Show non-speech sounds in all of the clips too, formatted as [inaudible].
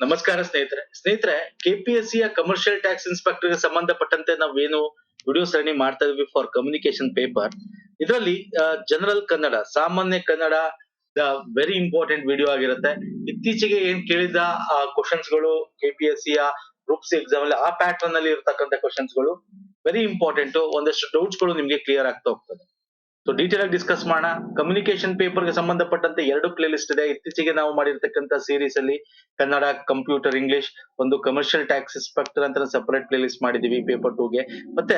ನಮಸ್ಕಾರ ಸ್ನೇಹಿತರೆ. ಸ್ನೇಹಿತರೆ ಕೆಪಿಎಸ್ಸಿ ಯ ಕಮರ್ಷಿಯಲ್ ಟ್ಯಾಕ್ಸ್ ಇನ್ಸ್ಪೆಕ್ಟರ್ಗೆ ಸಂಬಂಧಪಟ್ಟಂತೆ ನಾವೇನು ವಿಡಿಯೋ ಸರಣಿ ಮಾಡ್ತಾ ಇದ್ವಿ ಫಾರ್ ಕಮ್ಯುನಿಕೇಶನ್ ಪೇಪರ್ ಇದರಲ್ಲಿ ಜನರಲ್ ಕನ್ನಡ, ಸಾಮಾನ್ಯ Kannada the very important video ಆಗಿರುತ್ತೆ. ಇತ್ತೀಚೆಗೆ ಏನ್ ಕೇಳಿದ ಕ್ವಶನ್ಸ್ಗಳು ಕೆಪಿಎಸ್ಸಿ ಯ ಗ್ರೂಪ್ಸ್ ಎಕ್ಸಾಮ್ ಅಲ್ಲಿ ಆ ಪ್ಯಾಟರ್ನ್ ಅಲ್ಲಿ ಇರತಕ್ಕಂತ ಕ್ವಶನ್ಸ್ಗಳು ವೆರಿ ಇಂಪಾರ್ಟೆಂಟ್ ಒಂದಷ್ಟು ಡೌಟ್ಸ್ಗಳು ನಿಮ್ಗೆ ಕ್ಲಿಯರ್ ಆಗ್ತಾ ಹೋಗ್ತದೆ. ಸೊ ಡೀಟೇಲ್ ಆಗಿ ಡಿಸ್ಕಸ್ ಮಾಡೋಣ. ಕಮ್ಯುನಿಕೇಶನ್ ಪೇಪರ್ಗೆ ಸಂಬಂಧಪಟ್ಟಂತೆ ಎರಡು ಪ್ಲೇ ಲಿಸ್ಟ್ ಇದೆ. ಇತ್ತೀಚೆಗೆ ನಾವು ಮಾಡಿರ್ತಕ್ಕಂಥ ಸೀರೀಸ್ ಅಲ್ಲಿ ಕನ್ನಡ ಕಂಪ್ಯೂಟರ್ ಇಂಗ್ಲಿಷ್ ಒಂದು ಕಮರ್ಷಿಯಲ್ ಟ್ಯಾಕ್ಸ್ ಇನ್ಸ್ಪೆಕ್ಟರ್ ಅಂತ ಸಪರೇಟ್ ಪ್ಲೇ ಲಿಸ್ಟ್ ಮಾಡಿದೀವಿ ಪೇಪರ್ ಟೂ ಗೆ. ಮತ್ತೆ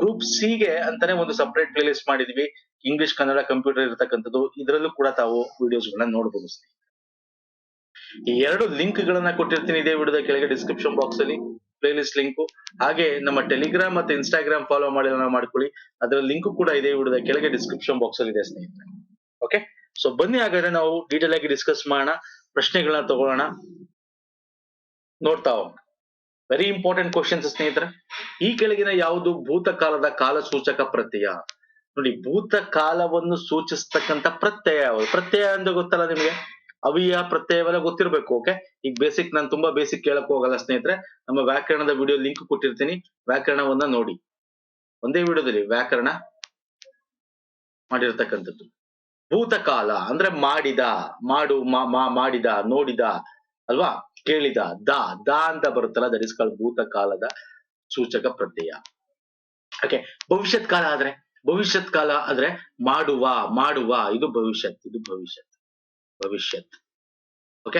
ಗ್ರೂಪ್ ಸಿ ಗೆ ಅಂತಾನೆ ಒಂದು ಸಪರೇಟ್ ಪ್ಲೇ ಲಿಸ್ಟ್ ಮಾಡಿದೀವಿ. ಇಂಗ್ಲಿಷ್ ಕನ್ನಡ ಕಂಪ್ಯೂಟರ್ ಇರತಕ್ಕಂಥದ್ದು. ಇದರಲ್ಲೂ ಕೂಡ ತಾವು ವಿಡಿಯೋಸ್ ಗಳನ್ನ ನೋಡಬಹುದು ಎರಡು ಲಿಂಕ್ ಗಳನ್ನ ಕೊಟ್ಟಿರ್ತೀನಿ ಇದೇ ವಿಡಿಯೋದ ಕೆಳಗೆ ಡಿಸ್ಕ್ರಿಪ್ಷನ್ ಬಾಕ್ಸ್ ಅಲ್ಲಿ. ಪ್ಲೇ ಲಿಸ್ಟ್ ಲಿಂಕ್ ಹಾಗೆ ನಮ್ಮ ಟೆಲಿಗ್ರಾಮ್ ಮತ್ತೆ ಇನ್ಸ್ಟಾಗ್ರಾಮ್ ಫಾಲೋ ಮಾಡಿ ಮಾಡ್ಕೊಳ್ಳಿ. ಅದರ ಲಿಂಕ್ ಕೂಡ ಇದೆ ವಿಡಿಯೋದ ಕೆಳಗೆ ಡಿಸ್ಕ್ರಿಪ್ಷನ್ ಬಾಕ್ಸ್ ಅಲ್ಲಿ ಇದೆ ಸ್ನೇಹಿತರೆ. ಓಕೆ ಸೊ ಬನ್ನಿ ಹಾಗಾದ್ರೆ ನಾವು ಡೀಟೇಲ್ ಆಗಿ ಡಿಸ್ಕಸ್ ಮಾಡೋಣ, ಪ್ರಶ್ನೆಗಳನ್ನ ತಗೊಳ್ಳೋಣ. ನೋಡ್ತಾ ಹೋಗೋಣ. ವೆರಿ ಇಂಪಾರ್ಟೆಂಟ್ ಕ್ವಶನ್ಸ್ ಸ್ನೇಹಿತರೆ. ಈ ಕೆಳಗಿನ ಯಾವುದು ಭೂತಕಾಲದ ಕಾಲ ಸೂಚಕ ಪ್ರತ್ಯಯ? ನೋಡಿ, ಭೂತಕಾಲವನ್ನು ಸೂಚಿಸ್ತಕ್ಕಂತ ಪ್ರತ್ಯಯ ಯಾವುದು? ಪ್ರತ್ಯಯ ಅಂದ್ರೆ ಗೊತ್ತಲ್ಲ ನಿಮಗೆ? ಅವಿಯ ಪ್ರತ್ಯಯವೆಲ್ಲ ಗೊತ್ತಿರ್ಬೇಕು ಓಕೆ ಈಗ ಬೇಸಿಕ್ ನಾನು ತುಂಬಾ ಬೇಸಿಕ್ ಕೇಳಕ್ ಹೋಗಲ್ಲ ಸ್ನೇಹಿತರೆ. ನಮ್ಮ ವ್ಯಾಕರಣದ ವಿಡಿಯೋ ಲಿಂಕ್ ಕೊಟ್ಟಿರ್ತೀನಿ. ವ್ಯಾಕರಣವನ್ನ ನೋಡಿ. ಒಂದೇ ವಿಡಿಯೋದಲ್ಲಿ ವ್ಯಾಕರಣ ಮಾಡಿರ್ತಕ್ಕಂಥದ್ದು. ಭೂತಕಾಲ, ಅಂದ್ರೆ ಮಾಡಿದ, ಮಾಡು ಮಾಡಿದ, ನೋಡಿದ, ಅಲ್ವಾ? ಕೇಳಿದ, ದ ದ ಅಂತ ಬರುತ್ತಲ್ಲ ದಟ್ ಇಸ್ ಕಾಲ್ ಭೂತಕಾಲದ ಸೂಚಕ ಪ್ರತ್ಯಯ. ಓಕೆ ಭವಿಷ್ಯತ್ ಕಾಲ ಆದ್ರೆ ಭವಿಷ್ಯತ್ ಕಾಲ ಆದ್ರೆ, ಮಾಡುವ ಮಾಡುವ, ಇದು ಭವಿಷ್ಯತ್ ಇದು ಭವಿಷ್ಯತ್. ಭವಿಷ್ಯತ್. ಓಕೆ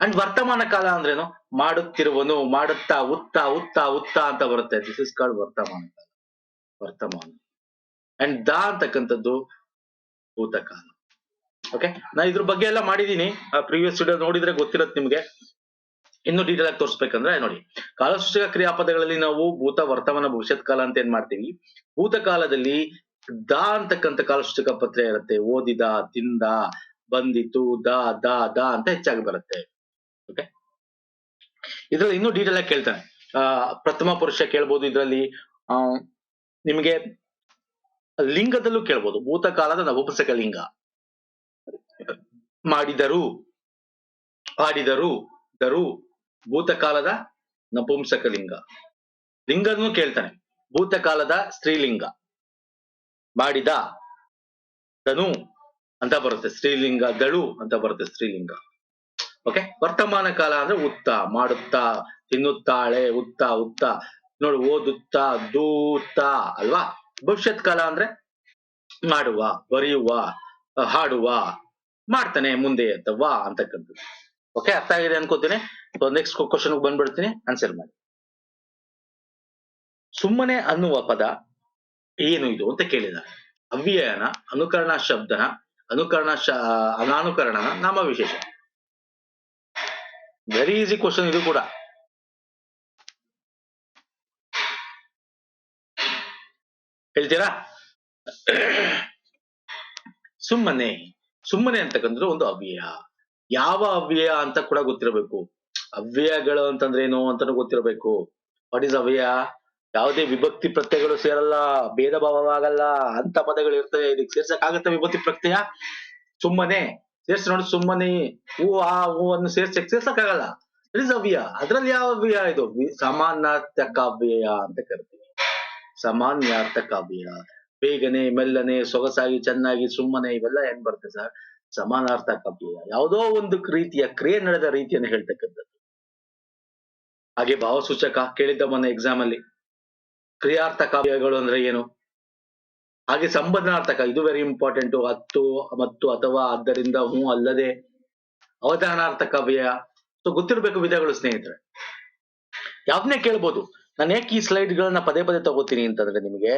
ಅಂಡ್ ವರ್ತಮಾನ ಕಾಲ ಅಂದ್ರೇನು? ಮಾಡುತ್ತಿರುವನು, ಮಾಡುತ್ತಾ, ಉತ್ತ ಉತ್ತ ಉತ್ತ ಅಂತ ಬರುತ್ತೆ. ದಿಸ್ ಇಸ್ ಕಾಲ್ಡ್ ವರ್ತಮಾನ ಕಾಲ. ವರ್ತಮಾನ. ಅಂಡ್ ದ ಅಂತಕ್ಕಂಥದ್ದು ಭೂತಕಾಲ. ಓಕೆ ನಾ ಇದ್ರ ಬಗ್ಗೆ ಎಲ್ಲ ಮಾಡಿದೀನಿ. ಪ್ರೀವಿಯಸ್ ವಿಡಿಯೋ ನೋಡಿದ್ರೆ ಗೊತ್ತಿರತ್ತೆ ನಿಮ್ಗೆ. ಇನ್ನು ಡೀಟೇಲ್ ಆಗಿ ತೋರಿಸ್ಬೇಕಂದ್ರೆ ನೋಡಿ. ಕಾಲಸೂಚಕ ಕ್ರಿಯಾಪದಗಳಲ್ಲಿ ನಾವು ಭೂತ, ವರ್ತಮಾನ, ಭವಿಷ್ಯತ್ ಕಾಲ ಅಂತ ಏನ್ ಮಾಡ್ತೀವಿ? ಭೂತಕಾಲದಲ್ಲಿ ದ ಅಂತಕ್ಕಂಥ ಕಾಲಸೂಚಕ ಪತ್ರ ಇರುತ್ತೆ. ಓದಿದ, ತಿಂದ ಬಂದಿತು, ದ ದ ದ ಅಂತ ಹೆಚ್ಚಾಗಿ ಬರುತ್ತೆ. ಓಕೆ ಇದ್ರಲ್ಲಿ ಇನ್ನೂ ಡೀಟೇಲ್ ಆಗಿ ಕೇಳ್ತಾನೆ. ಆ, ಪ್ರಥಮ ಪುರುಷ ಕೇಳ್ಬೋದು ಇದರಲ್ಲಿ. ನಿಮಗೆ ಲಿಂಗದಲ್ಲೂ ಕೇಳ್ಬೋದು. ಭೂತಕಾಲದ ನಪುಂಸಕ ಲಿಂಗ. ಮಾಡಿದರು, ಆಡಿದರು, ದರು, ಭೂತಕಾಲದ ನಪುಂಸಕ ಲಿಂಗ. ಲಿಂಗನೂ ಕೇಳ್ತಾನೆ. ಭೂತಕಾಲದ ಸ್ತ್ರೀಲಿಂಗ. ಮಾಡಿದ ದನು ಅಂತ ಬರುತ್ತೆ. ಸ್ತ್ರೀಲಿಂಗ ದಳು ಅಂತ ಬರುತ್ತೆ ಸ್ತ್ರೀಲಿಂಗ. ಓಕೆ ವರ್ತಮಾನ ಕಾಲ ಅಂದ್ರೆ ಉತ್ತ, ಮಾಡುತ್ತಾ, ತಿನ್ನುತ್ತಾಳೆ, ಉತ್ತ ಉತ್ತ. ನೋಡು, ಓದುತ್ತಾ ದೂತಾ ಅಲ್ವಾ? ಭವಿಷ್ಯತ್ ಕಾಲ ಅಂದ್ರೆ ಮಾಡುವ, ಬರೆಯುವ, ಹಾಡುವ, ಮಾಡ್ತಾನೆ, ಮುಂದೆ ಅಂತ ವಾ ಅಂತಕ್ಕಂಥದ್ದು. ಓಕೆ ಅರ್ಥ ಆಗಿದೆ ಅನ್ಕೋತೀನಿ? ನೆಕ್ಸ್ಟ್ ಕ್ವಶನ್ ಬಂದ್ಬಿಡ್ತೀನಿ. ಆನ್ಸರ್ ಮಾಡಿ. ಸುಮ್ಮನೆ ಅನ್ನುವ ಪದ ಏನು ಇದು ಅಂತ ಕೇಳಿದ. ಅವ್ಯಯನ, ಅನುಕರಣ ಶಬ್ದನ ಅನುಕರಣ ಅನಾನುಕರಣ ನಾಮ ವಿಶೇಷ. ವೆರಿ ಈಸಿ ಕ್ವಶನ್ ಇದು ಕೂಡ. ಹೇಳ್ತೀರಾ? ಸುಮ್ಮನೆ ಸುಮ್ಮನೆ ಅಂತಕ್ಕಂಥದ್ದು ಒಂದು ಅವ್ಯಯ. ಯಾವ ಅವ್ಯಯ ಅಂತ ಕೂಡ ಗೊತ್ತಿರಬೇಕು. ಅವ್ಯಯಗಳು ಅಂತಂದ್ರೆ ಏನು ಅಂತಾನು ಗೊತ್ತಿರಬೇಕು. ವಾಟ್ ಇಸ್ ಅವ್ಯಯ? ಯಾವುದೇ ವಿಭಕ್ತಿ ಪ್ರತ್ಯಯಗಳು ಸೇರಲ್ಲ, ಭೇದ ಭಾವವಾಗಲ್ಲ, ಅಂತ ಪದಗಳು ಇರ್ತವೆ. ಇದಕ್ಕೆ ಸೇರ್ಸಕ್ ಆಗತ್ತ ವಿಭಕ್ತಿ ಪ್ರತ್ಯಯ? ಸುಮ್ಮನೆ. ಸೇರ್ಸಿ ನೋಡಿ, ಸುಮ್ಮನೆ. ಹೂ, ಆ, ಹೂ ಅನ್ನು ಸೇರ್ಸಕ್ ಆಗಲ್ಲ ಇಟ್ ಇಸ್ ಅದ್ರಲ್ಲಿ ಯಾವ ಅವ್ಯಯ ಇದು? ಸಮಾನಾರ್ಥಕ ಅವ್ಯಯ ಅಂತ ಕರಿತೀವಿ. ಸಮಾನ್ಯಾರ್ಥಕ ಅವ್ಯಯ ಬೇಗನೆ, ಮೆಲ್ಲನೆ, ಸೊಗಸಾಗಿ, ಚೆನ್ನಾಗಿ, ಸುಮ್ಮನೆ, ಇವೆಲ್ಲ ಏನ್ ಬರುತ್ತೆ ಸರ್? ಸಮಾನಾರ್ಥಕ ಅವ್ಯಯ ಯಾವುದೋ ಒಂದು ರೀತಿಯ ಕ್ರಿಯೆ ನಡೆದ ರೀತಿಯನ್ನು ಹೇಳ್ತಕ್ಕಂಥದ್ದು. ಹಾಗೆ ಭಾವಸೂಚಕ ಕೇಳಿದ್ದ ಮೊನ್ನೆ ಎಕ್ಸಾಮ್ ಅಲ್ಲಿ. ಕ್ರಿಯಾರ್ಥಕ ಅವ್ಯಯಗಳು ಅಂದ್ರೆ ಏನು? ಹಾಗೆ ಸಂಬಂಧನಾರ್ಥಕ, ಇದು ವೆರಿ ಇಂಪಾರ್ಟೆಂಟ್ ಹತ್ತು, ಮತ್ತು ಅಥವಾ ಆದ್ದರಿಂದ ಹ್ಞೂ ಅಲ್ಲದೆ ಅವಧಾನಾರ್ಥಕ ವ್ಯಯ. ಸೊ ಗೊತ್ತಿರಬೇಕು ವಿಧಗಳು ಸ್ನೇಹಿತರೆ. ಯಾವ್ದನ್ನೇ ಕೇಳ್ಬೋದು. ನಾನು ಯಾಕೆ ಈ ಸ್ಲೈಡ್ ಗಳನ್ನ ಪದೇ ಪದೇ ತಗೋತೀನಿ ಅಂತಂದ್ರೆ ನಿಮಗೆ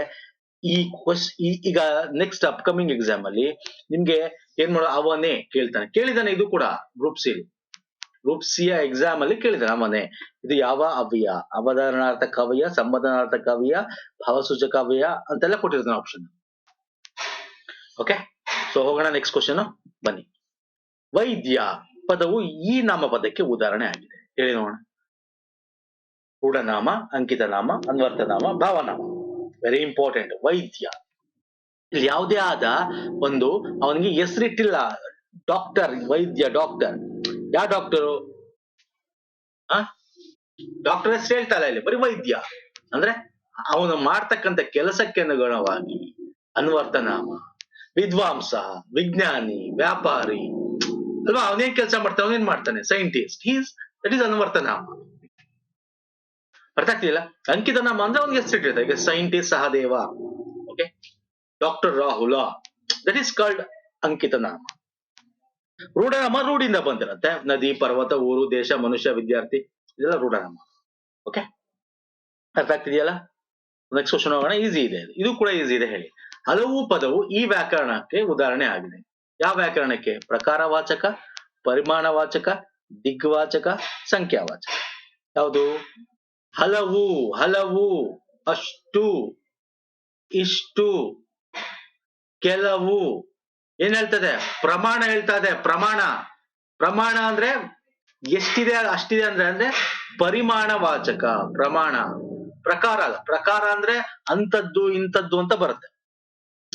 ಈ ಕ್ವಶ್ ಈಗ ನೆಕ್ಸ್ಟ್ ಅಪ್ಕಮಿಂಗ್ ಎಕ್ಸಾಮ್ ಅಲ್ಲಿ ನಿಮ್ಗೆ ಏನ್ ಮಾಡೋ, ಅವನೇ ಕೇಳ್ತಾನೆ. ಕೇಳಿದಾನೆ ಇದು ಕೂಡ group C group C exam ಅಲ್ಲಿ ಕೇಳಿದೆ ನಮ್ಮನೆ. ಇದು ಯಾವ ಅವ್ಯಯ? ಅವಧಾರಣಾರ್ಥ ಅವ್ಯಯ ಸಂಬಂಧನಾರ್ಥ ಅವ್ಯಯ ಭಾವಸೂಚಕ ಅವ್ಯಯ ಅಂತೆಲ್ಲ ಕೊಟ್ಟಿರ್ತಾನೆ ಆಪ್ಷನ್ ಓಕೆ ಸೊ ಹೋಗೋಣ ನೆಕ್ಸ್ಟ್ ಕ್ವಶನ್ ಬನ್ನಿ. ವೈದ್ಯ ಪದವು ಈ ನಾಮಪದಕ್ಕೆ ಉದಾಹರಣೆ ಆಗಿದೆ. ಹೇಳಿ ನೋಡೋಣ. ರೂಢನಾಮ ಅಂಕಿತ ನಾಮ ಅನ್ವರ್ಥ ನಾಮ ಭಾವನಾಮ. ವೆರಿ ಇಂಪಾರ್ಟೆಂಟ್ ವೈದ್ಯ. ಇಲ್ಲಿ ಯಾವುದೇ ಆದ ಒಂದು ಅವನಿಗೆ ಹೆಸರಿಟ್ಟಿಲ್ಲ. ಡಾಕ್ಟರ್ ವೈದ್ಯ ಡಾಕ್ಟರ್ ಯಾವ ಡಾಕ್ಟರು ಆ? ಡಾಕ್ಟರ್ ಹೆಸರು ಹೇಳ್ತಾ ಇಲ್ಲ ಬರೀ ವೈದ್ಯ. ಅಂದ್ರೆ ಅವನು ಮಾಡ್ತಕ್ಕಂತ ಕೆಲಸಕ್ಕೆ ಅನುಗುಣವಾಗಿ ಅನ್ವರ್ತನಾಮ, ವಿದ್ವಾಂಸ, ವಿಜ್ಞಾನಿ, ವ್ಯಾಪಾರಿ, ಅಲ್ವಾ? ಅವನೇನ್ ಕೆಲಸ ಮಾಡ್ತಾನೆ? ಅವನೇನ್ ಮಾಡ್ತಾನೆ? ಸೈಂಟಿಸ್ಟ್ ಹೀಸ್ ದಟ್ ಈಸ್ ಅನ್ವರ್ತನಾಮ. ಅರ್ಥ ಆಗ್ತಿಲ್ಲ ಅಂಕಿತ ನಾಮ ಅಂದ್ರೆ ಅವ್ನಿಗೆ ಹೆಸರು ಇಟ್ಟಿರ್ತಾರೆ. ಈಗ scientist Sahadeva okay doctor Rahula that is called ಅಂಕಿತ ನಾಮ ರೂಢನಾಮ ರೂಢಿಂದ ಬಂದಿರತ್ತೆ. ನದಿ, ಪರ್ವತ, ಊರು, ದೇಶ, ಮನುಷ್ಯ, ವಿದ್ಯಾರ್ಥಿ, ಇದೆಲ್ಲ ರೂಢನಾಮ ಓಕೆ ಅರ್ಥ ಆಗ್ತಿದೆಯಲ್ಲ? ನೆಕ್ಸ್ಟ್ ಕ್ವಶನ್ ಹೋಗೋಣ ಈಸಿ ಇದೆ ಇದು. ಕೂಡ ಈಸಿ ಇದೆ, ಹೇಳಿ. ಹಲವು ಪದವು ಈ ವ್ಯಾಕರಣಕ್ಕೆ ಉದಾಹರಣೆ ಆಗಿದೆ. ಯಾವ ವ್ಯಾಕರಣಕ್ಕೆ? ಪ್ರಕಾರವಾಚಕ, ಪರಿಮಾಣವಾಚಕ, ದಿಗ್ವಾಚಕ, ಸಂಖ್ಯಾವಾಚಕ. ಯಾವುದು? ಹಲವು ಹಲವು, ಅಷ್ಟು, ಇಷ್ಟು, ಕೆಲವು. ಏನ್ ಹೇಳ್ತದೆ? ಪ್ರಮಾಣ ಹೇಳ್ತಾ ಇದೆ, ಪ್ರಮಾಣ. ಪ್ರಮಾಣ ಅಂದ್ರೆ ಎಷ್ಟಿದೆ, ಅಷ್ಟಿದೆ ಅಂದ್ರೆ ಅಂದ್ರೆ ಪರಿಮಾಣವಾಚಕ, ಪ್ರಮಾಣ. ಪ್ರಕಾರ ಅಲ್ಲ. ಪ್ರಕಾರ ಅಂದ್ರೆ ಅಂತದ್ದು, ಇಂಥದ್ದು ಅಂತ ಬರುತ್ತೆ.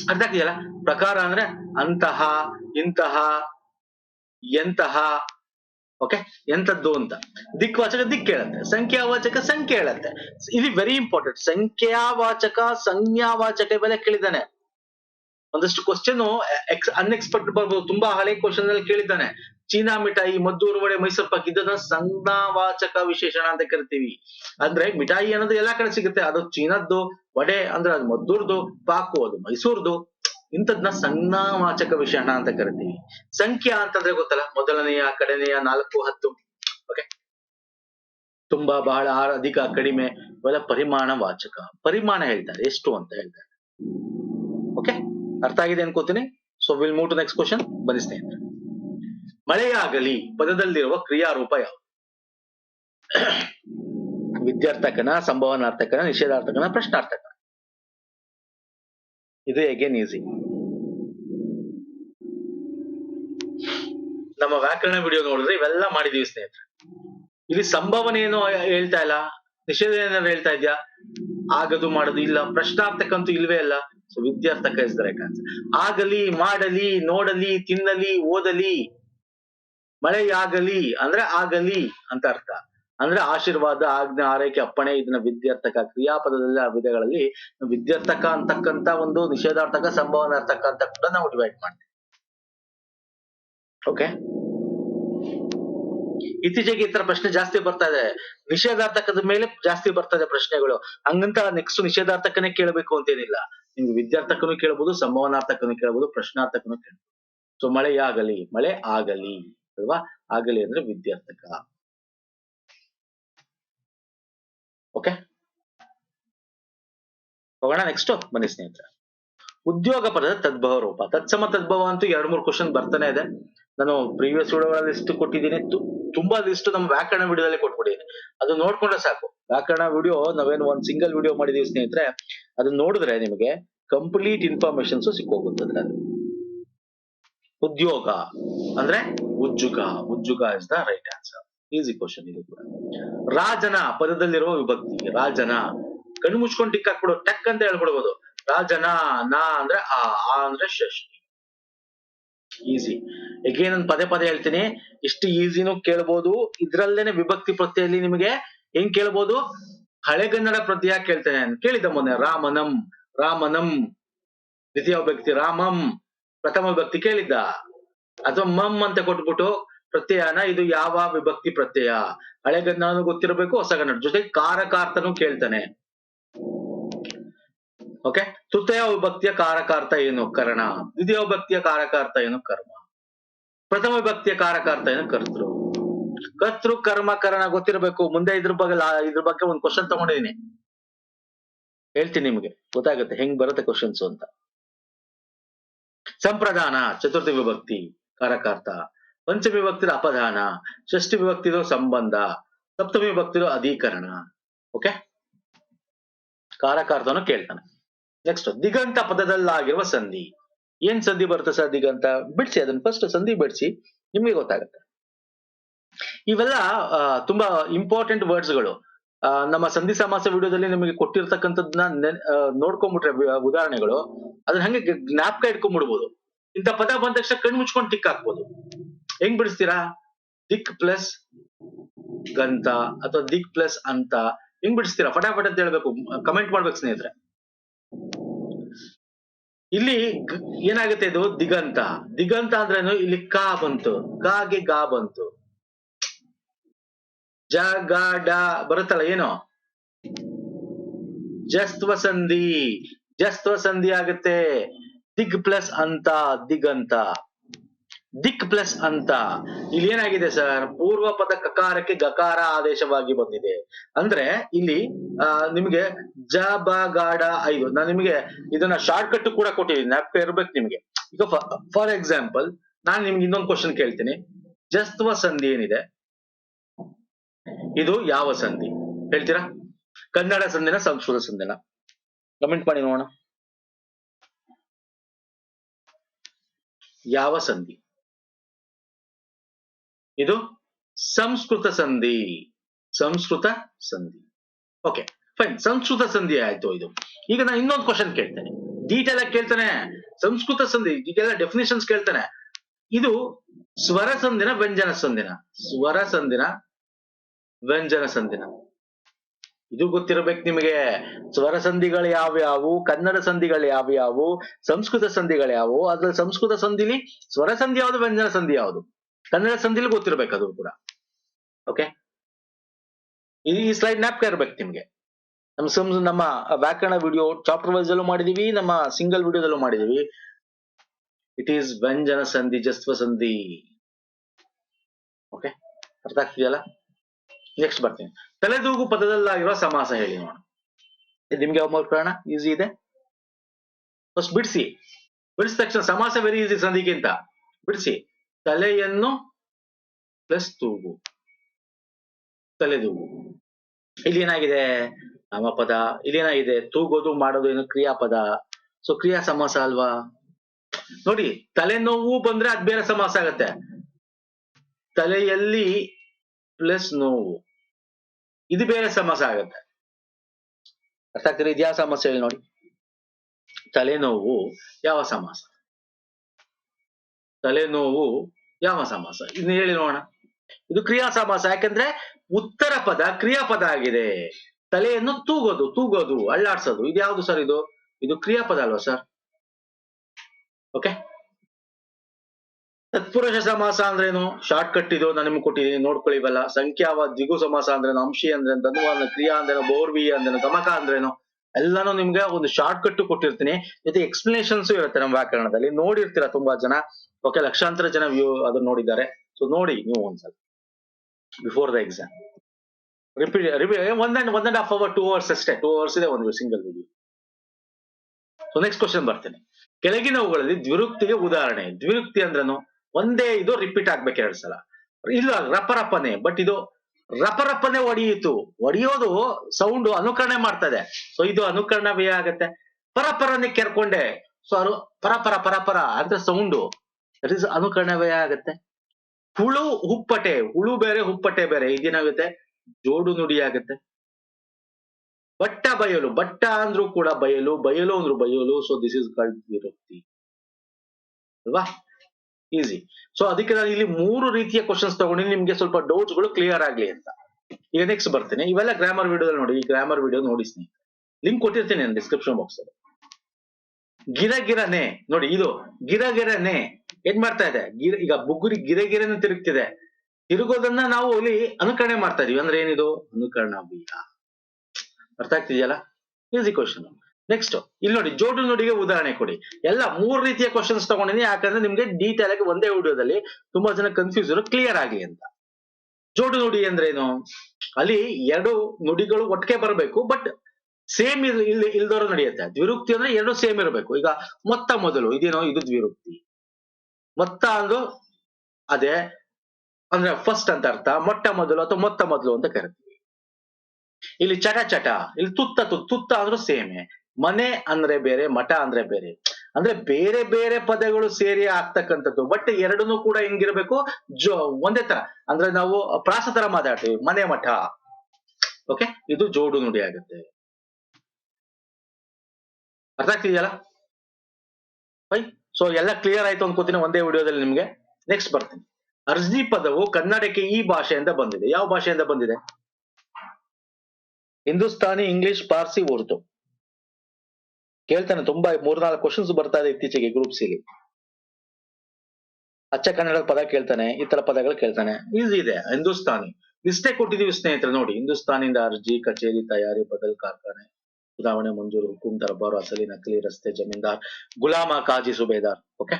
ಅರ್ಥ ಆಗ್ತಿದೆಯಲ್ಲ? ಪ್ರಕಾರ ಅಂದ್ರೆ ಅಂತಹ, ಇಂತಹ, ಎಂತಹ ಓಕೆ ಎಂಥದ್ದು ಅಂತ. ದಿಕ್ವಾಚಕ ದಿಕ್ ಹೇಳುತ್ತೆ ಸಂಖ್ಯಾವಾಚಕ ಸಂಖ್ಯೆ ಹೇಳುತ್ತೆ ಇದು ವೆರಿ ಇಂಪಾರ್ಟೆಂಟ್ ಸಂಖ್ಯಾವಾಚಕ, ಸಂಜ್ಞಾವಾಚಕ ಇವೆಲ್ಲ ಕೇಳಿದ್ದಾನೆ. ಒಂದಷ್ಟು ಕ್ವಶನ್ ಎಕ್ಸ್ ಅನ್ಎಕ್ಸ್ಪೆಕ್ಟೆಡ್ ಬರ್ಬೋದು. ತುಂಬಾ ಹಳೆ ಕ್ವಶನ್ ಅಲ್ಲಿ ಕೇಳಿದ್ದಾನೆ. ಚೀನಾ ಮಿಠಾಯಿ, ಮದ್ದೂರು ವಡೆ, ಮೈಸೂರು ಪಾಕ್, ಇದನ್ನ ಸಂಜ್ಞಾವಾಚಕ ವಿಶೇಷಣ ಅಂತ ಕರಿತೀವಿ. ಅಂದ್ರೆ ಮಿಠಾಯಿ ಅನ್ನೋದು ಎಲ್ಲಾ ಕಡೆ ಸಿಗುತ್ತೆ. ಅದು ಚೀನಾದ್ದು ವಡೆ, ಅಂದ್ರೆ ಅದು ಮದ್ದೂರ್ದು, ಪಾಕು, ಅದು ಮೈಸೂರ್ದು. ಇಂಥದ್ನ ಸಂಜ್ಞಾವಾಚಕ ವಿಶೇಷಣ ಅಂತ ಕರಿತೀವಿ. ಸಂಖ್ಯಾ ಅಂತಂದ್ರೆ ಗೊತ್ತಲ್ಲ? ಮೊದಲನೆಯ, ಕಡನೆಯ, ನಾಲ್ಕು, ಹತ್ತು. ಓಕೆ ತುಂಬಾ ಬಹಳ ಅಧಿಕ, ಕಡಿಮೆ ಇವೆಲ್ಲ ಪರಿಮಾಣ ವಾಚಕ ಪರಿಮಾಣ ಹೇಳ್ತಾರೆ. ಎಷ್ಟು ಅಂತ ಹೇಳ್ತಾರೆ. ಓಕೆ ಅರ್ಥ ಆಗಿದೆ ಅನ್ಕೋತೀನಿ. So will move to next question ಬನ್ನಿ ಸ್ನೇಹಿತರೆ. ಮಳೆಯಾಗಲಿ ಪದದಲ್ಲಿರುವ ಕ್ರಿಯಾರೂಪ ಯಾವುದು? [clears throat] ವಿದ್ಯಾರ್ಥಕನ, ಸಂಭವನಾರ್ಥಕನ, ನಿಷೇಧಾರ್ಥಕನ ಪ್ರಶ್ನಾರ್ಥಕ ಇದು ಅಗೇನ್ ಈಸಿ ನಮ್ಮ ವ್ಯಾಕರಣ ವಿಡಿಯೋ ನೋಡಿದ್ರೆ ಇವೆಲ್ಲ ಮಾಡಿದೀವಿ ಸ್ನೇಹಿತರೆ. ಇಲ್ಲಿ ಸಂಭವನೆ ಏನು ಹೇಳ್ತಾ ಇಲ್ಲ? ನಿಷೇಧ ಏನಾದ್ರು ಹೇಳ್ತಾ ಇದ್ಯಾ? ಆಗದು, ಮಾಡೋದು ಇಲ್ಲ. ಪ್ರಶ್ನಾರ್ಥಕಂತೂ ಇಲ್ವೇ ಇಲ್ಲ ಸೊ ವಿದ್ಯಾರ್ಥ ರೈಟ್ ಆಗಲಿ, ಮಾಡಲಿ, ನೋಡಲಿ, ತಿನ್ನಲಿ, ಓದಲಿ ಮಳೆಯಾಗಲಿ ಅಂದ್ರೆ ಆಗಲಿ ಅಂತ ಅರ್ಥ. ಅಂದ್ರೆ ಆಶೀರ್ವಾದ, ಆಜ್ಞೆ, ಆರೈಕೆ, ಅಪ್ಪಣೆ, ಇದನ್ನ ವಿದ್ಯಾರ್ಥಕ ಕ್ರಿಯಾಪದದಲ್ಲಿ, ಆ ವಿಧಗಳಲ್ಲಿ ವಿದ್ಯಾರ್ಥಕ ಅಂತಕ್ಕಂತ ಒಂದು ನಿಷೇಧಾರ್ಥಕ, ಸಂಭವನಾರ್ಥಕ ಅಂತ ಕೂಡ ನಾವು ಡಿವೈಡ್ ಮಾಡ್ತೀವಿ. ಓಕೆ ಇತ್ತೀಚೆಗೆ ಈ ತರ ಪ್ರಶ್ನೆ ಜಾಸ್ತಿ ಬರ್ತಾ ಇದೆ. ನಿಷೇಧಾರ್ಥಕದ ಮೇಲೆ ಜಾಸ್ತಿ ಬರ್ತಾ ಇದೆ ಪ್ರಶ್ನೆಗಳು. ಹಂಗಂತ ನೆಕ್ಸ್ಟ್ ನಿಷೇಧಾರ್ಥಕನೇ ಕೇಳಬೇಕು ಅಂತೇನಿಲ್ಲ. ನಿಮ್ಗೆ ವಿದ್ಯಾರ್ಥಕನು ಕೇಳಬಹುದು ಸಂಭವನಾರ್ಥಕನು ಕೇಳಬಹುದು ಪ್ರಶ್ನಾರ್ಥಕನು ಕೇಳಬಹುದು ಸೊ ಮಳೆಯಾಗಲಿ, ಮಳೆ ಆಗಲಿ ಅಲ್ವಾ? ಆಗಲಿ ಅಂದ್ರೆ ವಿದ್ಯಾರ್ಥಕ. ಓಕೆ ಹೋಗೋಣ ನೆಕ್ಸ್ಟ್ ಬನ್ನಿ ಸ್ನೇಹಿತರೆ. ಉದ್ಯೋಗ ಪದದ ತದ್ಭವ ರೂಪ. ತತ್ಸಮ ತದ್ಭವ ಅಂತೂ ಎರಡ್ ಮೂರು ಕ್ವಶನ್ ಬರ್ತಾನೆ ಇದೆ. ನಾನು ಪ್ರೀವಿಯಸ್ ವಿಡಿಯೋಗಳಲ್ಲಿ ಲಿಸ್ಟ್ ಕೊಟ್ಟಿದ್ದೀನಿ. ತುಂಬಾ ಲಿಸ್ಟ್ ನಮ್ಮ ವ್ಯಾಕರಣ ವಿಡಿಯೋದಲ್ಲಿ ಕೊಟ್ಬಿಟ್ಟಿದ್ದೀನಿ ಅದು ನೋಡ್ಕೊಂಡ್ರೆ ಸಾಕು. ವ್ಯಾಕರಣ ವಿಡಿಯೋ, ನಾವೇನು ಒಂದ್ ಸಿಂಗಲ್ ವಿಡಿಯೋ ಮಾಡಿದೀವಿ ಸ್ನೇಹಿತರೆ ಅದನ್ನ ನೋಡಿದ್ರೆ ನಿಮಗೆ ಕಂಪ್ಲೀಟ್ ಇನ್ಫಾರ್ಮೇಶನ್ಸ್ ಸಿಕ್ಕೋಗುತ್ತೆ ಉದ್ಯೋಗ ಅಂದ್ರೆ ಉಜ್ಜುಗ ಉಜ್ಜುಗ is the right answer easy question ಇದು ಕೂಡ. ರಾಜನ ಪದದಲ್ಲಿರುವ ವಿಭಕ್ತಿ, ರಾಜನ. ಕಣ್ಣು ಮುಚ್ಕೊಂಡು ಟಿಕ್ ಹಾಕ್ಬಿಡು, ಟಕ್ ಅಂತ ಹೇಳ್ಬಿಡ್ಬೋದು. ರಾಜನ, ನಾ ಅಂದ್ರೆ ಆ ಆ ಅಂದ್ರೆ ಷಷ್ಠಿ ಈಸಿ ಎಗೇನ್ ನಾನು ಪದೇ ಪದೇ ಹೇಳ್ತೀನಿ. ಇಷ್ಟು ಈಸಿನೂ ಕೇಳ್ಬೋದು. ಇದ್ರಲ್ಲೇನೆ ವಿಭಕ್ತಿ ಪ್ರತ್ಯಯಲ್ಲಿ ನಿಮಗೆ ಹೆಂಗ್ ಕೇಳ್ಬೋದು? ಹಳೆಗನ್ನಡ ಪ್ರತಿಯ ಕೇಳ್ತೇನೆ ನಾನು ಕೇಳಿದ್ದ ಮೊನ್ನೆ. ರಾಮನಂ ರಾಮನಂ. ದ್ವಿತೀಯ ವಿಭಕ್ತಿ, ರಾಮಂ. ಪ್ರಥಮ ವಿಭಕ್ತಿ ಕೇಳಿದ್ದ? ಅಥವಾ ಮಮ್ ಅಂತ ಕೊಟ್ಬಿಟ್ಟು ಪ್ರತ್ಯಯನ ಇದು ಯಾವ ವಿಭಕ್ತಿ ಪ್ರತ್ಯಯ? ಹಳೆಗನ್ನಡನು ಗೊತ್ತಿರಬೇಕು, ಹೊಸ ಕನ್ನಡ. ಜೊತೆಗೆ ಕಾರಕಾರ್ಥನು ಕೇಳ್ತಾನೆ. ಓಕೆ ತೃತೀಯ ವಿಭಕ್ತಿಯ ಕಾರಕಾರ್ಥ ಏನು? ಕರ್ಣ. ದ್ವಿತೀಯ ವಿಭಕ್ತಿಯ ಕಾರಕಾರ್ಥ ಏನು? ಕರ್ಮ. ಪ್ರಥಮ ವಿಭಕ್ತಿಯ ಕಾರಕಾರ್ಥ ಏನು ಕರ್ತೃ, ಕರ್ಮ, ಕರಣ ಗೊತ್ತಿರಬೇಕು. ಮುಂದೆ ಇದ್ರ ಬಗ್ಗೆ ಇದ್ರ ಬಗ್ಗೆ ಒಂದು ಕ್ವಶನ್ ತಗೊಂಡಿದೀನಿ. ಹೇಳ್ತೀನಿ ನಿಮ್ಗೆ. ಗೊತ್ತಾಗುತ್ತೆ. ಹೆಂಗ್ ಬರುತ್ತೆ ಕ್ವಶನ್ಸ್ ಅಂತ. ಸಂಪ್ರದಾನ, ಚತುರ್ಥ ವಿಭಕ್ತಿ, ಕಾರಕಾರ್ಥ. ಪಂಚಮಿ ವಿಭಕ್ತಿರ ಅಪದಾನ ಷಷ್ಠಿ ವಿಭಕ್ತಿದು ಸಂಬಂಧ. ಸಪ್ತಮಿ ವಿಭಕ್ತಿರೋ ಅಧಿಕರಣ. ಓಕೆ? ಕಾರಕಾರ್ಥನು ಕೇಳ್ತಾನೆ. ನೆಕ್ಸ್ಟ್ ದಿಗಂತ ಪದದಲ್ಲಾಗಿರುವ ಸಂಧಿ. ಏನ್ ಸಂಧಿ ಬರುತ್ತೆ ಸರ್ ಅಂತ ಬಿಡ್ಸಿ ಅದನ್ನ ಫಸ್ಟ್ ಸಂಧಿ ಬಿಡ್ಸಿ ನಿಮ್ಗೆ ಗೊತ್ತಾಗುತ್ತೆ. ಇವೆಲ್ಲ ತುಂಬಾ ಇಂಪಾರ್ಟೆಂಟ್ ವರ್ಡ್ಸ್ಗಳು ನಮ್ಮ ಸಂಧಿ ಸಮಾಸ ವಿಡಿಯೋದಲ್ಲಿ ನಿಮಗೆ ಆ, ನೋಡ್ಕೊಂಡ್ಬಿಟ್ರೆ ಉದಾಹರಣೆಗಳು. ಅದನ್ನ ಹಂಗೆ ಜ್ಞಾಪಕ ಇಟ್ಕೊಂಡ್ಬಿಡ್ಬೋದು ಇಂಥ ಪದ ಬಂದ ತಕ್ಷಣ ಕಣ್ಣು ಮುಚ್ಕೊಂಡು ಟಿಕ್ ಹಾಕ್ಬೋದು. ಹೆಂಗ್ ಬಿಡಿಸ್ತೀರಾ? ದಿಕ್ ಪ್ಲಸ್ ಗಂತ ಅಥವಾ ದಿಕ್ ಪ್ಲಸ್ ಅಂತ. ಹೆಂಗ್ ಬಿಡಿಸ್ತೀರಾ? ಫಟಾಫಟ ಅಂತ ಹೇಳ್ಬೇಕು. ಕಮೆಂಟ್ ಮಾಡ್ಬೇಕು ಸ್ನೇಹಿತರೆ. ಇಲ್ಲಿ ಏನಾಗುತ್ತೆ ಇದು? ದಿಗಂತ. ದಿಗಂತ ಅಂದ್ರೇನು? ಇಲ್ಲಿ ಕಾ ಬಂತು. ಕಾಗೆ ಗಾ ಬಂತು. ಜ, ಗ, ಡ ಬರುತ್ತಲ್ಲ ಏನು? ಜಸ್ತ್ವ ಸಂಧಿ ಜಸ್ತ್ವ ಸಂಧಿ ಆಗುತ್ತೆ. ದಿಗ್ ಪ್ಲಸ್ ಅಂತ, ದಿಗಂತ. ದಿಕ್ ಪ್ಲಸ್ ಅಂತ. ಇಲ್ಲಿ ಏನಾಗಿದೆ ಸರ್? ಪೂರ್ವ ಪದ ಕಕಾರಕ್ಕೆ ಗಕಾರ ಆದೇಶವಾಗಿ ಬಂದಿದೆ. ಅಂದ್ರೆ ಇಲ್ಲಿ ನಿಮಗೆ ಜ, ಬ ಗಾಡ ಐದು ನಾನು ನಿಮಗೆ ಇದನ್ನ ಶಾರ್ಟ್ ಕಟ್ ಕೂಡ ಕೊಟ್ಟಿದ್ದೀನಿ. ಜ್ಞಾಪಕ ಇರ್ಬೇಕು ನಿಮಗೆ. ಈಗ ಫಾರ್ ಎಕ್ಸಾಂಪಲ್ ನಾನು ನಿಮ್ಗೆ ಇನ್ನೊಂದು ಕ್ವಶನ್ ಕೇಳ್ತೀನಿ. ಜಸ್ತ್ವ ಸಂಧಿ ಏನಿದೆ? ಇದು ಯಾವ ಸಂಧಿ? ಹೇಳ್ತೀರಾ? ಕನ್ನಡ ಸಂಧಿನ, ಸಂಸ್ಕೃತ ಸಂಧಿನ. ಕಮೆಂಟ್ ಮಾಡಿ ನೋಡೋಣ. ಯಾವ ಸಂಧಿ? ಇದು ಸಂಸ್ಕೃತ ಸಂಧಿ. ಸಂಸ್ಕೃತ ಸಂಧಿ. ಓಕೆ ಫೈನ್ ಸಂಸ್ಕೃತ ಸಂಧಿ ಆಯ್ತು ಇದು. ಈಗ ನಾನು ಇನ್ನೊಂದು ಕ್ವಶನ್ ಕೇಳ್ತೇನೆ. ಡೀಟೇಲ್ ಆಗಿ ಕೇಳ್ತಾನೆ. ಸಂಸ್ಕೃತ ಸಂಧಿ ಡೀಟೇಲ್ ಡೆಫಿನೇಷನ್ಸ್ ಕೇಳ್ತಾನೆ. ಇದು ಸ್ವರ ಸಂಧಿನ, ವ್ಯಂಜನ ಸಂಧಿನ. ಸ್ವರ ಸಂಧಿನ, ವ್ಯಂಜನ ಸಂಧಿನ. ಇದು ಗೊತ್ತಿರಬೇಕು ನಿಮಗೆ. ಸ್ವರ ಸಂಧಿಗಳು ಯಾವ್ಯಾವು, ಕನ್ನಡ ಸಂಧಿಗಳು ಯಾವ್ಯಾವು, ಸಂಸ್ಕೃತ ಸಂಧಿಗಳು ಯಾವುವು ಅದ್ರಲ್ಲಿ ಸಂಸ್ಕೃತ ಸಂಧಿಲಿ ಸ್ವರ ಸಂಧಿ ಯಾವುದು, ವ್ಯಂಜನ ಸಂಧಿ ಯಾವುದು? ಕನ್ನಡ ಸಂಧಿಲಿ ಗೊತ್ತಿರ್ಬೇಕು ಅದು ಕೂಡ. ಓಕೆ ಈ ಸ್ಲೈಡ್ ನ್ಯಾಪ್ಕ ಇರ್ಬೇಕು ನಿಮ್ಗೆ. ನಮ್ಮ ಸಂ ನಮ್ಮ ವ್ಯಾಕರಣ ವಿಡಿಯೋ ಚಾಪ್ಟರ್ ವೈಸ್ ಅಲ್ಲೂ ಮಾಡಿದೀವಿ, ನಮ್ಮ ಸಿಂಗಲ್ ವಿಡಿಯೋದಲ್ಲೂ ಮಾಡಿದೀವಿ. ಇಟ್ ಈಸ್ ವ್ಯಂಜನ ಸಂಧಿ ಜಸ್ವ ಸಂಧಿ ಓಕೆ ಅರ್ಥ ಆಗ್ತಿದೆಯಲ್ಲ? ನೆಕ್ಸ್ಟ್ ಬರ್ತೀನಿ. ತಲೆದೂಗು ಪದದಲ್ಲಾಗಿರುವ ಸಮಾಸ ಹೇಳಿ ಇದು ನಿಮ್ಗೆ ಯಾವ ಮೂಲಕ ಈಸಿ ಇದೆ? ಫಸ್ಟ್ ಬಿಡಿಸಿ. ಬಿಡಿಸಿದ ತಕ್ಷಣ ಸಮಾಸ ವೆರಿ ಈಸಿ ಸಂಧಿಗಿಂತ ಬಿಡಿಸಿ. ತಲೆಯನ್ನು ಪ್ಲಸ್ ತೂಗು ತಲೆದೂಗು ಇಲ್ಲಿ ಏನಾಗಿದೆ ನಾಮಪದ? ಇಲ್ಲಿ ಏನಾಗಿದೆ ತೂಗೋದು, ಮಾಡೋದು ಏನು ಕ್ರಿಯಾಪದ? ಸೊ ಕ್ರಿಯಾ ಸಮಾಸ ಅಲ್ವಾ? ನೋಡಿ, ತಲೆನೋವು ಬಂದ್ರೆ ಅದ್ ಬೇರೆ ಸಮಾಸ ಆಗತ್ತೆ. ತಲೆಯಲ್ಲಿ ಪ್ಲಸ್ ನೋವು. ಇದು ಬೇರೆ ಸಮಾಸ ಆಗತ್ತೆ. ಅರ್ಥ ಆಗ್ತದೆ? ಇದು ಯಾವ ಸಮಾಸ ಹೇಳಿ ನೋಡಿ. ತಲೆನೋವು ಯಾವ ಸಮಾಸ? ತಲೆನೋವು ಯಾವ ಸಮಾಸ ಇದನ್ನ ಹೇಳಿ ನೋಡೋಣ. ಇದು ಕ್ರಿಯಾ ಸಮಾಸ ಯಾಕಂದ್ರೆ ಉತ್ತರ ಪದ ಕ್ರಿಯಾಪದ ಆಗಿದೆ. ತಲೆಯನ್ನು ತೂಗೋದು ತೂಗೋದು, ಅಳ್ಳಾಡ್ಸೋದು. ಇದು ಯಾವುದು ಸರ್ ಇದು? ಇದು ಕ್ರಿಯಾಪದ ಅಲ್ವಾ ಸರ್ ಓಕೆ ತತ್ಪುರುಷ ಸಮಾಸ ಅಂದ್ರೇನು? ಶಾರ್ಟ್ ಕಟ್ ಇದು, ನಾನು ನಿಮ್ಗೆ ಕೊಟ್ಟಿದ್ದೀನಿ ನೋಡ್ಕೊಳ್ಳಿವಲ್ಲ ಸಂಖ್ಯಾವ ದ್ವಿಗು ಸಮಾಸ ಅಂದ್ರೇನು? ಅಂಶಿ ಅಂದ್ರೆ ಧನುವಾದ ಕ್ರಿಯಾ ಅಂದ್ರೆ ಬೋರ್ವಿ ಅಂದ್ರೇನು? ಗಮಕ ಅಂದ್ರೇನು? ಎಲ್ಲಾನು ನಿಮ್ಗೆ ಒಂದು ಶಾರ್ಟ್ ಕಟ್ ಕೊಟ್ಟಿರ್ತೀನಿ. ಜೊತೆ ಎಕ್ಸ್ಪ್ಲನೇಷನ್ಸ್ ಇರುತ್ತೆ ನಮ್ಮ ವ್ಯಾಕರಣದಲ್ಲಿ. ನೋಡಿರ್ತೀರಾ ತುಂಬಾ ಜನ? ಓಕೆ ಲಕ್ಷಾಂತರ ಜನ ವ್ಯೂ ಅದನ್ನ ನೋಡಿದ್ದಾರೆ. ಸೊ ನೋಡಿ ನೀವು ಒಂದ್ಸಲ. Before the exam repeat one and one and half hour two hours ಅಷ್ಟೇ. ಟೂ ಅವರ್ಸ್ ಇದೆ ಒಂದು single video so next question ಬರ್ತೇನೆ. ಕೆಳಗಿನವುಗಳಲ್ಲಿ ದ್ವಿರುಕ್ತಿಗೆ ಉದಾಹರಣೆ. ದ್ವಿರುಕ್ತಿ ಅಂದ್ರೇನು? ಒಂದೇ ಇದು ರಿಪೀಟ್ ಆಗ್ಬೇಕು ಎರಡ್ ಸಲ. ಇಲ್ಲ ರಪರಪ್ಪನೆ ಬಟ್ ಇದು ರಪರಪ್ಪನೆ ಒಡೆಯಿತು. ಒಡೆಯೋದು ಸೌಂಡ್ ಅನುಕರಣೆ ಮಾಡ್ತದೆ. ಸೊ ಇದು ಅನುಕರಣವೇ ಆಗತ್ತೆ. ಪರಪರನೆ ಕೆರ್ಕೊಂಡೆ. ಸೊ ಅದು ಪರಪರ ಪರಪರ ಅಂತ ಸೌಂಡು ದಟ್ ಇಸ್ ಅನುಕರಣವೇ ಆಗತ್ತೆ. ಹುಳು ಹುಪ್ಪಟೆ, ಹುಳು ಬೇರೆ ಹುಪ್ಪಟೆ ಬೇರೆ ಇದೇನಾಗುತ್ತೆ ಜೋಡು ನುಡಿ ಆಗತ್ತೆ. ಬಟ್ಟ ಬಯಲು, ಬಟ್ಟ ಅಂದ್ರೂ ಕೂಡ ಬಯಲು ಬಯಲು ಅಂದ್ರು ಬಯಲು. ಸೊ ದಿಸ್ ಇಸ್ ವಿರಕ್ತಿ. ಅಲ್ವಾ? ಈಸಿ ಸೊ ಅದಕ್ಕೆ ನಾನು ಇಲ್ಲಿ ಮೂರು ರೀತಿಯ ಕ್ವಶನ್ಸ್ ತಗೊಂಡಿನಿ. ನಿಮ್ಗೆ ಸ್ವಲ್ಪ ಡೌಟ್ಸ್ಗಳು ಕ್ಲಿಯರ್ ಆಗ್ಲಿ ಅಂತ. ಈಗ ನೆಕ್ಸ್ಟ್ ಬರ್ತೀನಿ. ಇವೆಲ್ಲ ಗ್ರಾಮರ್ ವಿಡಿಯೋದಲ್ಲಿ ನೋಡಿ. ಈ ಗ್ರಾಮರ್ ವಿಡಿಯೋ ನೋಡಿ ಸ್ನೇಹಿತರೆ. ಲಿಂಕ್ ಕೊಟ್ಟಿರ್ತೀನಿ ನಾನು ಡಿಸ್ಕ್ರಿಪ್ಷನ್ ಬಾಕ್ಸ್ ಅಲ್ಲಿ. ಗಿರಗಿರನೆ ನೋಡಿ ಇದು. ಗಿರಗಿರನೆ ಏನ್ ಮಾಡ್ತಾ ಇದೆ? ಗಿರ, ಈಗ ಬುಗುರಿ ಗಿರಗಿರನೆ ತಿರುಗ್ತಿದೆ. ತಿರುಗೋದನ್ನ ನಾವು ಇಲ್ಲಿ ಅನುಕರಣೆ ಮಾಡ್ತಾ ಇದೀವಿ. ಅಂದ್ರೆ ಏನಿದು? ಅನುಕರಣ ಅರ್ಥ ಆಗ್ತಿದೆಯಲ್ಲ? ಈಸಿ ಕ್ವಶನ್ ನೆಕ್ಸ್ಟ್ ಇಲ್ಲಿ ನೋಡಿ, ಜೋಡು ನುಡಿಗೆ ಉದಾಹರಣೆ ಕೊಡಿ. ಎಲ್ಲ ಮೂರ್ ರೀತಿಯ ಕ್ವಶನ್ಸ್ ತಗೊಂಡಿನಿ ಯಾಕಂದ್ರೆ ನಿಮ್ಗೆ ಡೀಟೇಲ್ ಆಗಿ ಒಂದೇ ವಿಡಿಯೋದಲ್ಲಿ ತುಂಬಾ ಜನ ಕನ್ಫ್ಯೂಸ್ ಕ್ಲಿಯರ್ ಆಗಿ ಅಂತ. ಜೋಡು ನುಡಿ ಅಂದ್ರೆ ಏನು? ಅಲ್ಲಿ ಎರಡು ನುಡಿಗಳು ಒಟ್ಟಿಗೆ ಬರಬೇಕು ಬಟ್ ಸೇಮ್ ಇಲ್ಲಿ ಇಲ್ದವರು ನಡೆಯುತ್ತೆ. ದ್ವಿರುಕ್ತಿ ಅಂದ್ರೆ ಎರಡು ಸೇಮ್ ಇರಬೇಕು. ಈಗ ಮೊತ್ತ ಮೊದಲು, ಇದೇನೋ, ಇದು ದ್ವಿರುಕ್ತಿ. ಮೊತ್ತ ಅಂದು ಅದೇ, ಅಂದ್ರೆ ಫಸ್ಟ್ ಅಂತ ಅರ್ಥ, ಮೊಟ್ಟ ಮೊದಲು ಅಥವಾ ಮೊತ್ತ ಮೊದಲು ಅಂತ ಕರಿತೀವಿ. ಇಲ್ಲಿ ಚಟ ಚಟ, ಇಲ್ಲಿ ತುತ್ತ ತುತ್ತ ಅಂದ್ರೂ ಸೇಮೆ ಮನೆ ಅಂದ್ರೆ ಬೇರೆ, ಮಠ ಅಂದ್ರೆ ಬೇರೆ. ಅಂದ್ರೆ ಬೇರೆ ಬೇರೆ ಪದಗಳು ಸೇರಿ ಆಗ್ತಕ್ಕಂಥದ್ದು. ಬಟ್ ಎರಡನ್ನೂ ಕೂಡ ಹೆಂಗಿರ್ಬೇಕು? ಜೋ, ಒಂದೇ ತರ. ಅಂದ್ರೆ ನಾವು ಪ್ರಾಸ ತರ ಮಾತಾಡ್ತೀವಿ. ಮನೆ, ಮಠ. ಓಕೆ ಇದು ಜೋಡು ನುಡಿ ಆಗುತ್ತೆ. ಅರ್ಥ ಆಗ್ತಿದೆಯಲ್ಲ? ಬೈ ಸೊ ಎಲ್ಲ ಕ್ಲಿಯರ್ ಆಯ್ತು ಅನ್ಕೋತೀನಿ ಒಂದೇ ವಿಡಿಯೋದಲ್ಲಿ ನಿಮ್ಗೆ. ನೆಕ್ಸ್ಟ್ ಬರ್ತೀನಿ. ಅರ್ಜಿ ಪದವು ಕನ್ನಡಕ್ಕೆ ಈ ಭಾಷೆಯಿಂದ ಬಂದಿದೆ. ಯಾವ ಭಾಷೆಯಿಂದ ಬಂದಿದೆ? ಹಿಂದೂಸ್ತಾನಿ, ಇಂಗ್ಲಿಷ್, ಪಾರ್ಸಿ, ಉರ್ದು. ಕೇಳ್ತಾನೆ ತುಂಬಾ ಮೂರ್ನಾಲ್ಕು ಕ್ವಶನ್ಸ್ ಬರ್ತಾ ಇದೆ ಇತ್ತೀಚೆಗೆ ಗ್ರೂಪ್ಸ್ ಇಲ್ಲಿ ಅಚ್ಚ ಕನ್ನಡ ಪದ ಕೇಳ್ತಾನೆ, ಈ ತರ ಪದಗಳು ಕೇಳ್ತಾನೆ. ಈಸಿ ಇದೆ, ಹಿಂದೂಸ್ತಾನಿ. ಇಷ್ಟೇ ಕೊಟ್ಟಿದೀವಿ ಸ್ನೇಹಿತರೆ ನೋಡಿ, ಹಿಂದೂಸ್ತಾನಿಂದ ಅರ್ಜಿ, ಕಚೇರಿ, ತಯಾರಿ, ಬದಲ್ ಕಾರ್ಖಾನೆ ಉದಾವಣೆ ಮಂಜೂರು, ಹುಕುಂ, ದರ್ಬಾರು, ಅಸಲಿ, ನಕಲಿ, ರಸ್ತೆ, ಜಮೀನ್ದಾರ್, ಗುಲಾಮ, ಕಾಜಿ, ಸುಬೇದಾರ್ ಓಕೆ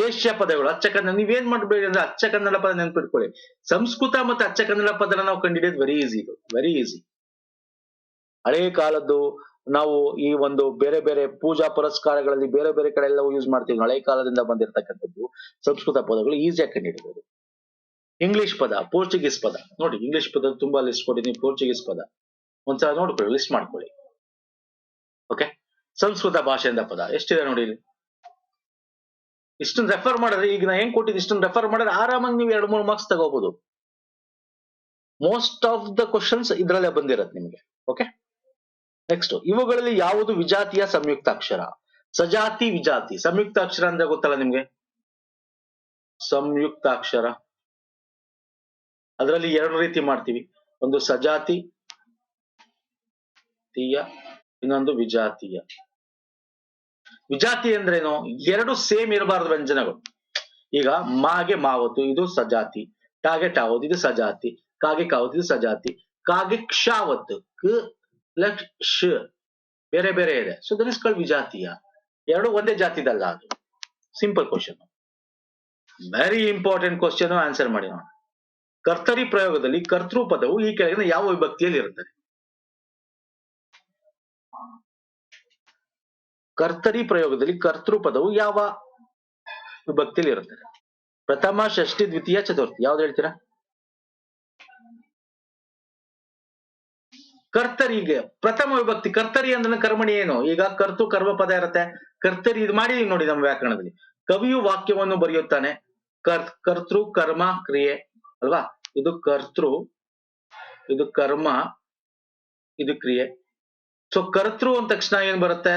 ದೇಶೀಯ ಪದಗಳು, ಅಚ್ಚ ಕನ್ನಡ, ನೀವೇನ್ ಮಾಡ್ಬೇಡಿ ಅಂದ್ರೆ ಅಚ್ಚ ಕನ್ನಡ ಪದ ನೆನ್ಪಿಟ್ಕೊಳ್ಳಿ. ಸಂಸ್ಕೃತ ಮತ್ತೆ ಅಚ್ಚ ಕನ್ನಡ ಪದನ ನಾವು ಕಂಡಿಡಿಯೋದು ವೆರಿ ಈಸಿ ಇದು ವೆರಿ ಈಸಿ ಹಳೆ ಕಾಲದ್ದು ನಾವು ಈ ಒಂದು ಬೇರೆ ಬೇರೆ ಪೂಜಾ ಪುರಸ್ಕಾರಗಳಲ್ಲಿ ಬೇರೆ ಬೇರೆ ಕಡೆ ಎಲ್ಲ ಯೂಸ್ ಮಾಡ್ತೀವಿ. ಹಳೆ ಕಾಲದಿಂದ ಬಂದಿರತಕ್ಕಂಥದ್ದು ಸಂಸ್ಕೃತ ಪದಗಳು ಈಸಿಯಾಗಿ ಕಂಡಿಡಬಹುದು ಇಂಗ್ಲಿಷ್ ಪದ ಪೋರ್ಚುಗೀಸ್ ಪದ. ನೋಡಿ ಇಂಗ್ಲಿಷ್ ಪದ ತುಂಬಾ ಲಿಸ್ಟ್ ಕೊಟ್ಟಿದ್ದೀನಿ ಪೋರ್ಚುಗೀಸ್ ಪದ. ಒಂದ್ಸಲ ನೋಡ್ಕೊಳ್ಳಿ ಲಿಸ್ಟ್ ಮಾಡ್ಕೊಳ್ಳಿ. ಓಕೆ ಸಂಸ್ಕೃತ ಭಾಷೆಯಿಂದ ಪದ. ಎಷ್ಟಿದೆ ನೋಡಿ ಇಲ್ಲಿ? ಇಷ್ಟನ್ನ ರೆಫರ್ ಮಾಡಿದ್ರೆ, ಈಗ ನಾ ಹೆಂಗ್ ಕೊಟ್ಟಿದ್ದು ಇಷ್ಟನ್ನ ರೆಫರ್ ಮಾಡಿದ್ರೆ ಆರಾಮಾಗಿ ನೀವು ಎರಡು ಮೂರು ಮಾರ್ಕ್ಸ್ ತಗೋಬಹುದು ಮೋಸ್ಟ್ ಆಫ್ ದ ಕ್ವಶನ್ಸ್ ಇದ್ರಲ್ಲೇ ಬಂದಿರತ್ತೆ ನಿಮಗೆ. ಓಕೆ ನೆಕ್ಸ್ಟ್ ಇವುಗಳಲ್ಲಿ ಯಾವುದು ವಿಜಾತಿಯ ಸಂಯುಕ್ತಾಕ್ಷರ ಸಜಾತಿ ವಿಜಾತಿ. ಸಂಯುಕ್ತಾಕ್ಷರ ಅಂದ್ರೆ ಗೊತ್ತಲ್ಲ ನಿಮ್ಗೆ? ಸಂಯುಕ್ತಾಕ್ಷರ ಅದರಲ್ಲಿ ಎರಡು ರೀತಿ ಮಾಡ್ತೀವಿ. ಒಂದು ಸಜಾತಿ ತೀಯ ಇನ್ನೊಂದು ವಿಜಾತೀಯ. ವಿಜಾತಿ ಅಂದ್ರೇನು? ಎರಡು ಸೇಮ್ ಇರಬಾರದು ವ್ಯಂಜನಗಳು. ಈಗ ಮಾಗೆ ಮಾವತ್ತು, ಇದು ಸಜಾತಿ. ಟಾಗೆ ಟಾವತ್ತು, ಇದು ಸಜಾತಿ. ಕಾಗೆ ಕಾವತ್ತು, ಇದು ಸಜಾತಿ. ಕಾಗೆ ಕ್ಷಾವತ್ತು. ಕ ಪ್ಲಸ್ ಶ ಬೇರೆ ಬೇರೆ ಇದೆ. ಸೊ ದಟ್ ಇಸ್ ಕಾಲ್ಡ್ ವಿಜಾತೀಯ. ಎರಡು ಒಂದೇ ಜಾತಿದಲ್ಲ ಅದು. Simple question very important question answer ಮಾಡಿ ನೋಡೋಣ. ಕರ್ತರಿ ಪ್ರಯೋಗದಲ್ಲಿ ಕರ್ತೃ ಪದವು ಈ ಕೆಳಗಿನ ಯಾವ ವಿಭಕ್ತಿಯಲ್ಲಿ ಇರುತ್ತದೆ? ಕರ್ತರಿ ಪ್ರಯೋಗದಲ್ಲಿ ಕರ್ತೃ ಪದವು ಯಾವ ವಿಭಕ್ತಿಯಲ್ಲಿ ಇರುತ್ತದೆ? ಪ್ರಥಮ, ಷಷ್ಠಿ, ದ್ವಿತೀಯ, ಚತುರ್ಥಿ. ಯಾವ್ದು ಹೇಳ್ತೀರಾ? ಕರ್ತರಿಗೆ, ಪ್ರಥಮ ವಿಭಕ್ತಿ ಕರ್ತರಿ ಅಂದ್ರೆ ಕರ್ಮಣಿ ಏನು? ಈಗ ಕರ್ತು ಕರ್ಮ ಪದ ಇರುತ್ತೆ. ಕರ್ತರಿ ಇದು ಮಾಡಿ ನೋಡಿ ನಮ್ಮ ವ್ಯಾಕರಣದಲ್ಲಿ. ಕವಿಯು ವಾಕ್ಯವನ್ನು ಬರೆಯುತ್ತಾನೆ. ಕರ್, ಕರ್ತೃ ಕರ್ಮ ಕ್ರಿಯೆ, ಅಲ್ವಾ? ಇದು ಕರ್ತೃ, ಇದು ಕರ್ಮ, ಇದು ಕ್ರಿಯೆ. ಸೊ ಕರ್ತೃ ಅಂದ ತಕ್ಷಣ ಏನ್ ಬರುತ್ತೆ?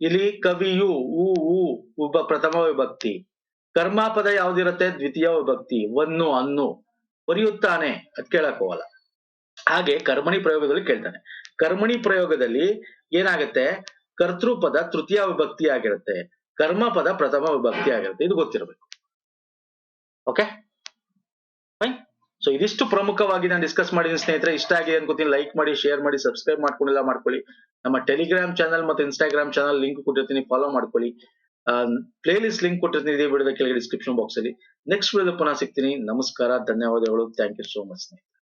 ಇಲ್ಲಿ ಕವಿಯು ಊ ಊ ಉಪ, ಪ್ರಥಮ ವಿಭಕ್ತಿ. ಕರ್ಮ ಪದ ಯಾವ್ದಿರುತ್ತೆ? ದ್ವಿತೀಯ ವಿಭಕ್ತಿ. ಒನ್ನು ಅನ್ನು. ಬರೆಯುತ್ತಾನೆ. ಅದ್ ಕೇಳಕ್ ಹೋಗಲ್ಲ. ಹಾಗೆ ಕರ್ಮಣಿ ಪ್ರಯೋಗದಲ್ಲಿ ಕೇಳ್ತಾನೆ. ಕರ್ಮಣಿ ಪ್ರಯೋಗದಲ್ಲಿ ಏನಾಗುತ್ತೆ? ಕರ್ತೃಪದ ತೃತೀಯ ವಿಭಕ್ತಿ ಆಗಿರುತ್ತೆ. ಕರ್ಮ ಪದ ಪ್ರಥಮ ವಿಭಕ್ತಿ ಆಗಿರುತ್ತೆ. ಇದು ಗೊತ್ತಿರಬೇಕು. ಓಕೆ ಫೈನ್ ಸೊ ಇದಿಷ್ಟು ಪ್ರಮುಖವಾಗಿ ನಾನು ಡಿಸ್ಕಸ್ ಮಾಡಿದ್ದೀನಿ ಸ್ನೇಹಿತರೆ. ಇಷ್ಟ ಆಗಿದೆ ಅನ್ಕೋತೀನಿ ಲೈಕ್ ಮಾಡಿ ಶೇರ್ ಮಾಡಿ ಸಬ್ಸ್ಕ್ರೈಬ್ ಮಾಡ್ಕೊಂಡಿಲ್ಲ ಮಾಡ್ಕೊಳ್ಳಿ. ನಮ್ಮ ಟೆಲಿಗ್ರಾಮ್ ಚಾನಲ್ ಮತ್ತು ಇನ್ಸ್ಟಾಗ್ರಾಮ್ ಚಾನಲ್ ಲಿಂಕ್ ಕೊಟ್ಟಿರ್ತೀನಿ. ಫಾಲೋ ಮಾಡ್ಕೊಳ್ಳಿ. ಪ್ಲೇ ಲಿಸ್ಟ್ ಲಿಂಕ್ ಕೊಟ್ಟಿರ್ತೀನಿ. ಇದೇ ವಿಡಿಯೋದ ಕೆಳಗೆ ಡಿಸ್ಕ್ರಿಪ್ಷನ್ ಬಾಕ್ಸ್ ಅಲ್ಲಿ. ನೆಕ್ಸ್ಟ್ ವಿಡಿಯೋ ಪುನಃ ಸಿಗ್ತೀನಿ. ನಮಸ್ಕಾರ, ಧನ್ಯವಾದಗಳು. ಥ್ಯಾಂಕ್ ಯು ಸೋ ಮಚ್ ಸ್ನೇಹಿತರೆ.